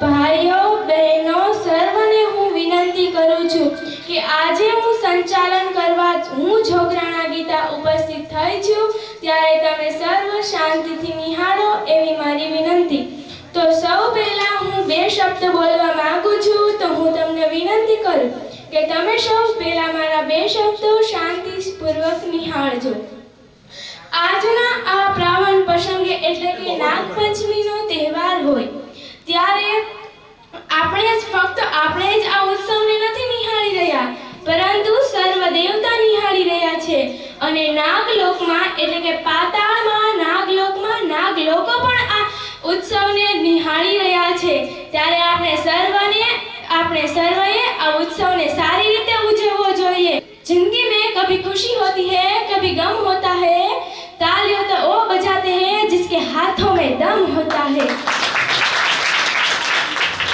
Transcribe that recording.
ભાઈઓ, બહેનો, સર્વને હું વિનંતી કરું છું કે આજે હું સંચાલન કરવા હું જોગરાણા ગીતા ઉપસ્થિત થઈ છું, ત્યારે તમે સર્વ શાંતિથી નિહાળો એવી મારી વિનંતી. તો સૌ પહેલાં હું બે શબ્દ બોલવા માગું છું, તો હું તમને વિનંતી કરું કે તમે સૌ પહેલાં મારા બે શબ્દો શાંતિપૂર્વક નિહાળજો. છે. અને નાગલોકમાં, એટલે કે પાતાળમાં, નાગલોકમાં નાગલોકો પણ આ ઉત્સવને નિહાળી રહ્યા છે. ત્યારે આપણે સર્વને, આપણે સર્વએ આ ઉત્સવને સારી રીતે ઉજવવો જોઈએ. જિંદગી મેં કભી ખુશી હોતી હૈ, કભી ગમ હોતા